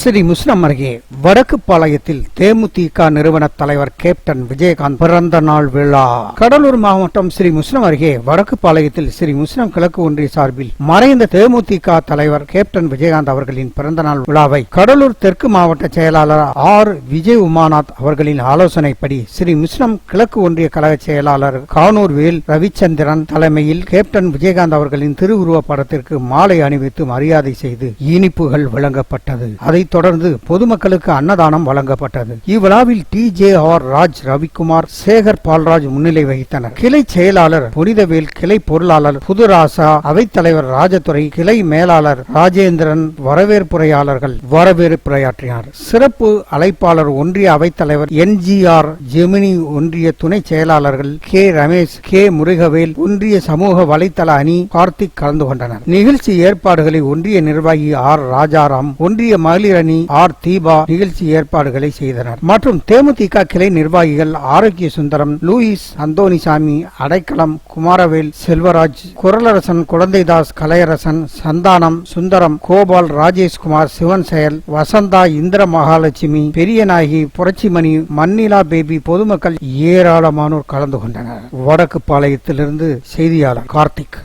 ஸ்ரீ முஸ்லம் அருகே வடக்கு பாளையத்தில் தேமுதிக நிறுவன தலைவர் கேப்டன் விஜயகாந்த் பிறந்த நாள் விழா. கடலூர் மாவட்டம் ஸ்ரீ முஸ்லம் அருகே வடக்கு பாளையத்தில் ஸ்ரீ முஸ்லம் கிழக்கு ஒன்றிய சார்பில் மறைந்த தேமுதிக தலைவர் கேப்டன் விஜயகாந்த் அவர்களின் பிறந்த நாள் விழாவை கடலூர் தெற்கு மாவட்ட செயலாளர் ஆர். விஜய் உமாநாத் அவர்களின் ஆலோசனைப்படி ஸ்ரீ முஸ்லம் கிழக்கு ஒன்றிய கழக செயலாளர் கானூர் வேல் ரவிச்சந்திரன் தலைமையில் கேப்டன் விஜயகாந்த் அவர்களின் திருவுருவ படத்திற்கு மாலை அணிவித்து மரியாதை செய்து இனிப்புகள் வழங்கப்பட்டது. தொடர்ந்து பொதுமக்களுக்கு அன்னதானம் வழங்கப்பட்டது. இவ்விழாவில் T J R Raj Ravikumar Sekar Palraj முன்னிலை வகித்தனர். கிளை செயலாளர் புனிதவேல் கிளை பொருளாளர் புதுராசா அவைத்தலைவர் ராஜதுரை கிளை மேலாளர் ராஜேந்திரன் வரவேற்புரையாளர்கள் வரவேற்புரையாற்றினார். சிறப்பு அழைப்பாளர் ஒன்றிய அவைத்தலைவர் என்ஜிஆர் ஜெமினி ஒன்றிய துணை செயலாளர்கள் கே ரமேஷ் கே முருகவேல் ஒன்றிய சமூக வலைத்தள அணி கார்த்திக் கலந்து கொண்டனர். நிகழ்ச்சி ஏற்பாடுகளை ஒன்றிய நிர்வாகி ஆர் ராஜாராம் ஒன்றிய மகளிர் அணி ஆர் தீபா நிகழ்ச்சி ஏற்பாடுகளை செய்தனர். மற்றும் தேமுதிக கிளை நிர்வாகிகள் ஆரோக்கிய சுந்தரம் லூயிஸ் அந்தோனிசாமி அடைக்கலம் குமாரவேல் செல்வராஜ் குரலரசன் குழந்தைதாஸ் கலையரசன் சந்தானம் சுந்தரம் கோபால் ராஜேஷ்குமார் சிவன் செயல் வசந்தா இந்திர மகாலட்சுமி பெரியநாயகி புரட்சிமணி மன்னிலா பேபி பொதுமக்கள் ஏராளமானோர் கலந்து கொண்டனர். வடக்கு பாளையத்திலிருந்து செய்தியாளர் கார்த்திக்.